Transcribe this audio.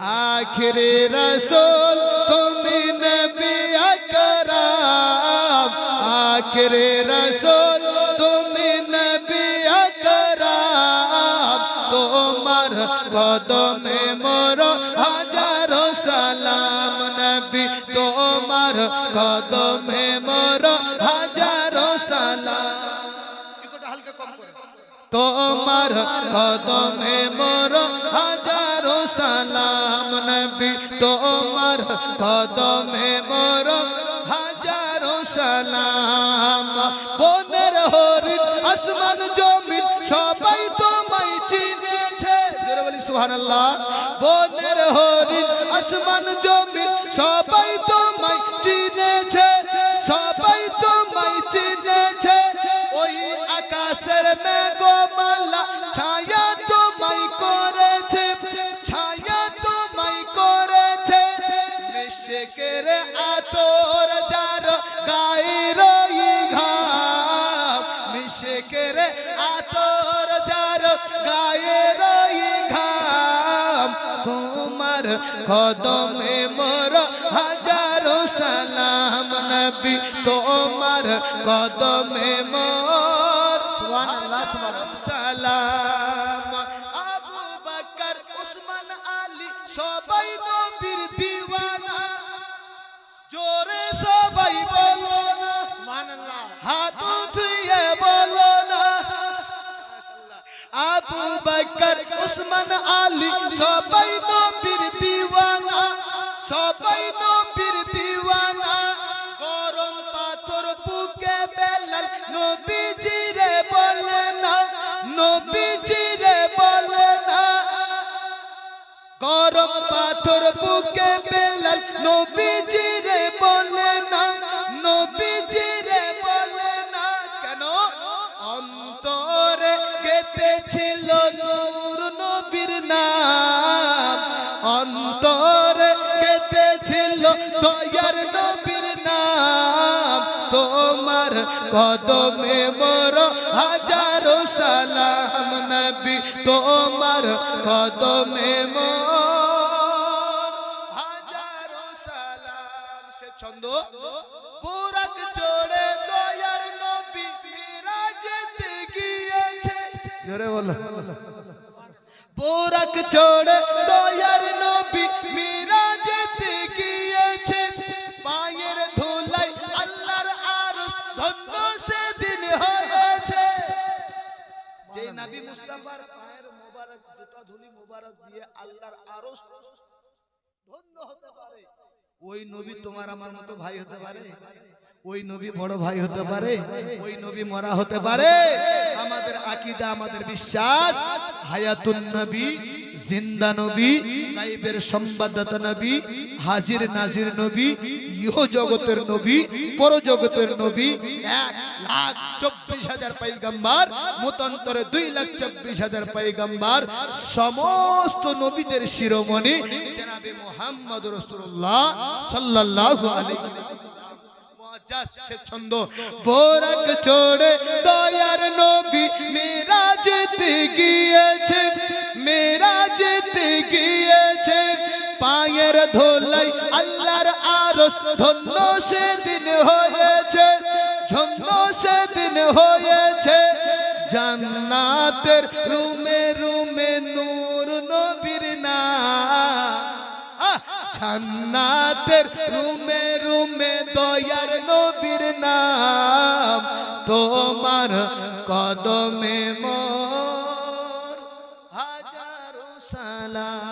আখিরে রসুল তুমি নবী আকরাম আখিরে রসুল তুমি নবী আকরাম তোমার কদমে মোর হাজারো সালাম নবী তোমার কদমে মোর হাজারো সালাম হালকা কম করে তোমার কদমে মোর হাজারো সালাম নবী তোমার কদমে মোর হাজারো সালাম। বনের হরিণ, আসমান, জমিন, সবাই তোমায় চিনেছে। বলি সুবহানাল্লাহ। বনের হরিণ, আসমান, জমিন, সবাই তোমায় ঘাম। তোমার কদমে মোর হাজারো সালাম। নবী তোমার কদমে মোর। সালাম। আবু বকর উসমান আলী সবাই উসমান আলী, সবাই নবীর দিওয়ানা, সবাই নবীর দিওয়ানা। গরম পাথর বুকে বেলাল, নবীজি রে বলে না, নবীজি রে বলে না। গরম পাথর বুকে বেলাল, নবীজি রে দয়ার নবীর নাম, তোমার কদমে মোর হাজারো সালাম নবী, তোমার কদমে হাজারো সালাম। সে ছন্দ বুরাক চড়ে দয়ার নবী মিরাজেতে গিয়েছে। জোরে বলো। বুরাক চড়ে দয়ার মুস্তাফার পায়ের মোবারক, জুতা ধুলি মোবারক দিয়ে আল্লাহর আরশ ধন্য হতে পারে। ওই নবী তোমার আমার মতো ভাই হতে পারে? ওই নবী বড় ভাই হতে পারে? ওই নবী মরা হতে পারে? আমাদের আকীদা, আমাদের বিশ্বাস, হায়াতুন নবী, জিন্দা নবী, গাইবের সংবাদদাতা নবী, হাজির নাজির নবী ইহ জগতের নবী পর জগতের নবী, এক লাখ চব্বিশ হাজার পাইগাম্বার মতান্তরে দুই লাখ চব্বিশ হাজার পাইগাম্বার সমস্ত নবীদের শিরোমণি মোহাম্মদ রসুল্লাহ সাল্লাল্লাহু আলাইহি সে ছন্দ। মেরা যেতে গিয়েছে মেরা যেতে গিয়েছে ধন্য হয়েছে ধন্য হয়েছে। জান্নাতের রুমে রুমে নূর নবীর না। জান্নাতের রুমে রুমে দয়ার নবীর নাম, তোমার কদমে মোর। হাজারো সালাম।